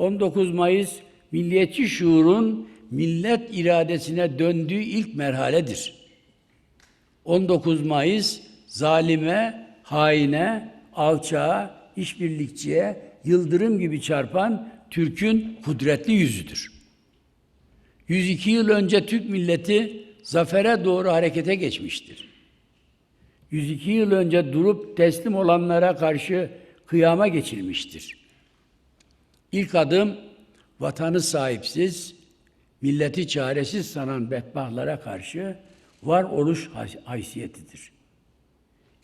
19 Mayıs milliyetçi şuurun millet iradesine döndüğü ilk merhaledir. 19 Mayıs zalime, haine, alçağa, işbirlikçiye yıldırım gibi çarpan Türk'ün kudretli yüzüdür. 102 yıl önce Türk milleti zafere doğru harekete geçmiştir. 102 yıl önce durup teslim olanlara karşı kıyama geçilmiştir. İlk adım vatanı sahipsiz, milleti çaresiz sanan bedbahtlara karşı var oluş haysiyetidir.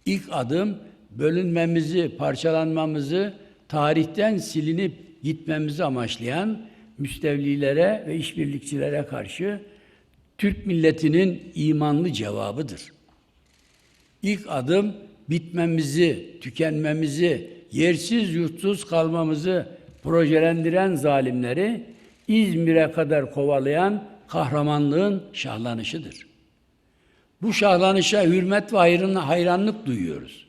İlk adım bölünmemizi, parçalanmamızı, tarihten silinip gitmemizi amaçlayan müstevlilere ve işbirlikçilere karşı Türk milletinin imanlı cevabıdır. İlk adım bitmemizi, tükenmemizi, yersiz yurtsuz kalmamızı projelendiren zalimleri İzmir'e kadar kovalayan kahramanlığın şahlanışıdır. Bu şahlanışa hürmet ve hayranlık duyuyoruz.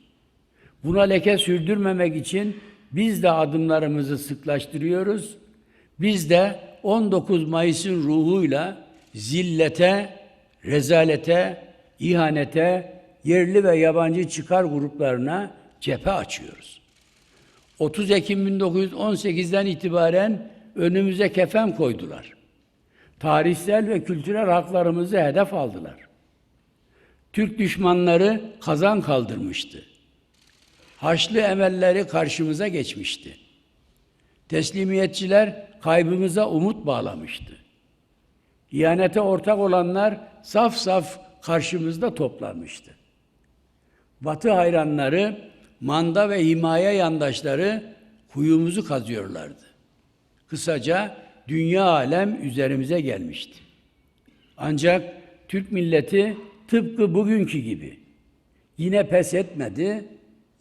Buna leke sürdürmemek için biz de adımlarımızı sıklaştırıyoruz. Biz de 19 Mayıs'ın ruhuyla zillete, rezalete, ihanete, yerli ve yabancı çıkar gruplarına cephe açıyoruz. 30 Ekim 1918'den itibaren önümüze kefen koydular. Tarihsel ve kültürel haklarımızı hedef aldılar. Türk düşmanları kazan kaldırmıştı. Haçlı emelleri karşımıza geçmişti. Teslimiyetçiler kaybımıza umut bağlamıştı. İhanete ortak olanlar saf saf karşımızda toplanmıştı. Batı hayranları, manda ve himaye yandaşları kuyumuzu kazıyorlardı. Kısaca dünya alem üzerimize gelmişti. Ancak Türk milleti tıpkı bugünkü gibi yine pes etmedi,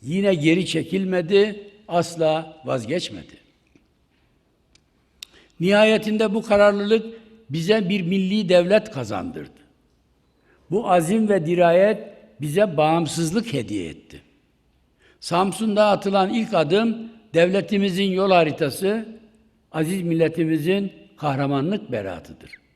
yine geri çekilmedi, asla vazgeçmedi. Nihayetinde bu kararlılık bize bir milli devlet kazandırdı. Bu azim ve dirayet bize bağımsızlık hediye etti. Samsun'da atılan ilk adım devletimizin yol haritası, aziz milletimizin kahramanlık beratıdır.